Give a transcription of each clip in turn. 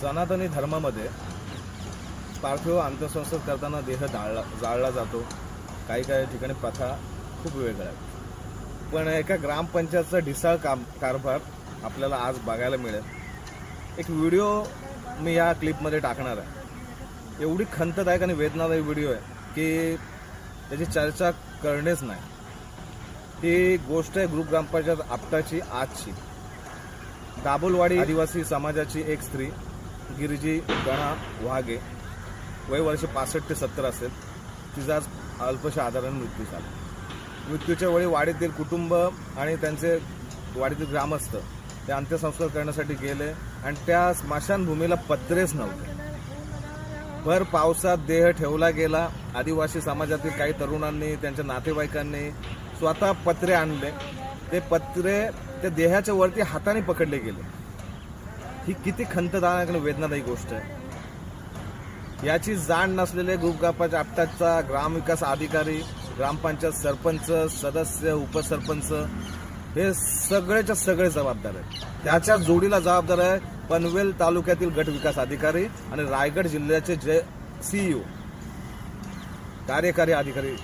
सनातनी धर्मामध्ये पार्थिव अंत्यसंस्कार करताना देह जाळला जाळला जातो. काही काही ठिकाणी प्रथा खूप वेगळ्या आहेत. पण एका ग्रामपंचायतचा ढिसाळ काम कारभार आपल्याला आज बघायला मिळेल. एक व्हिडिओ मी या क्लिपमध्ये टाकणार आहे. एवढी खंतदायक आणि वेदनादायी व्हिडिओ आहे की त्याची चर्चा करणेच नाही. ही गोष्ट आहे ग्रुप ग्रामपंचायत आपटाची आजची. दाबोलवाडी आदिवासी समाजाची एक स्त्री गिरिजी गणा वाघे वय वर्ष पासष्ट ते सत्तर असेल. तिचा आज अल्पशा आजाराने मृत्यू झाला. मृत्यूच्या वेळी वाडीतील कुटुंब आणि त्यांचे वाडीतील ग्रामस्थ ते अंत्यसंस्कार करण्यासाठी गेले आणि त्या स्मशानभूमीला पत्रेच नव्हते. भर पावसात देह ठेवला गेला. आदिवासी समाजातील काही तरुणांनी त्यांच्या नातेवाईकांनी स्वतः पत्रे आणले. ते पत्रे त्या देहाच्या वरती हाताने पकडले गेले. ही किती खंतदानाकडे आणि वेदनादायी गोष्ट आहे. याची जाण नसलेले ग्रुप आपटाचा ग्रामविकास अधिकारी ग्रामपंचायत सरपंच सदस्य उपसरपंच हे सगळेच्या सगळे जबाबदार आहेत. त्याच्या जोडीला जबाबदार आहे पनवेल तालुक्यातील गट विकास अधिकारी आणि रायगड जिल्ह्याचे जे सीईओ कार्यकारी अधिकारी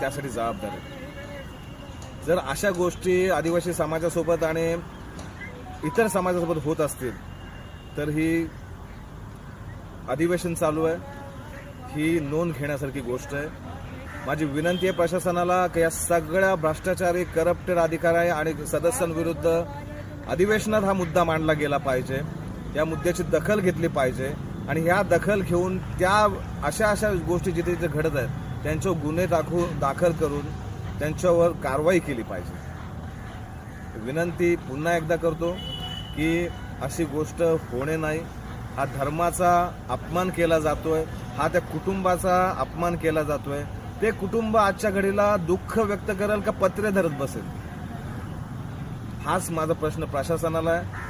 त्यासाठी जबाबदार आहेत. जर अशा गोष्टी आदिवासी समाजासोबत आणि इतर समाजासोबत होत असतील तर ही अधिवेशन चालू आहे. ही नोंद घेण्यासारखी गोष्ट आहे. माझी विनंती आहे प्रशासनाला की या सगळ्या भ्रष्टाचारी करप्टेड अधिकारी आणि सदस्यांविरुद्ध अधिवेशनात हा मुद्दा मांडला गेला पाहिजे. या मुद्द्याची दखल घेतली पाहिजे आणि ह्या दखल घेऊन त्या अशा अशा गोष्टी जिथे जिथे घडत आहेत त्यांच्यावर गुन्हे दाखवू दाखल करून त्यांच्यावर कारवाई केली पाहिजे. विनंती पुन्हा एकदा करतो. की अशी गोष्ट होणे नाही. हा धर्माचा अपमान केला जातोय. हा त्या कुटुंबाचा अपमान केला जातोय. ते कुटुंब आजच्या घडीला दुःख व्यक्त करेल का पत्रे धरत बसेल? हाच माझा प्रश्न प्रशासनाला आहे.